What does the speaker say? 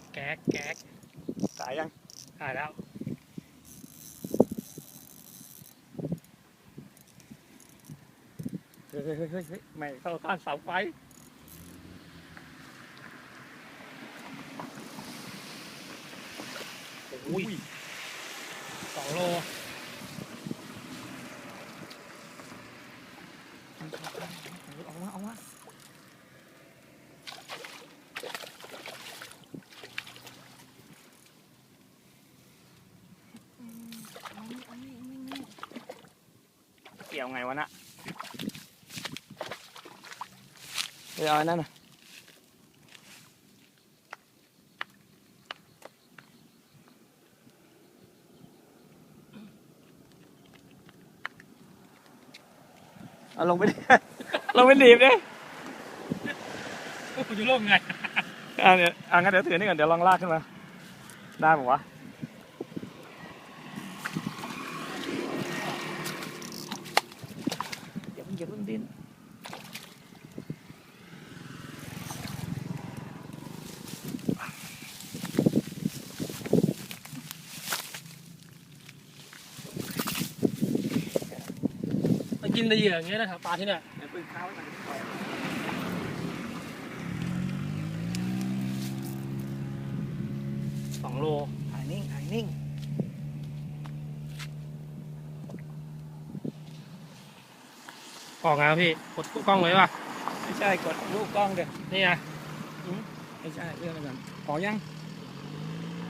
กแก๊กแก๊กสายยังอ่าแล้วเฮ้ยเฮ้ยเฮ้ยเฮ้ยไม่เข้าข้างเสาไฟอุ้ยสองโลเอามาเอามา กี่ยวไงวะน่ะเดี๋ยวเอาอันนั้นน่ะเอาลงไปดิ ลงไปดีบดิคุณจะร่วมไง อ่าเนี่ยอ่างั้นเดี๋ยวถือนี่ก่อนเดี๋ยวลองลากขึ้นมา ได้ปะวะอย่าเพิ่งอย่าเพิ่ง ดิ้นมันกินแต่เหยื่ออย่างเงี้ยนะครับปลาที่เนี่ยอย่าเพิ่งเข้าไปสองโลหายนิ่งหายนิ่ง ออกไงครับพี่กดกล้องไว้ป่ะไม่ใช่กดลูกกล้องเดี๋ยวนี่ไงไม่ใช่เรื่องอะไรกันพอยังพ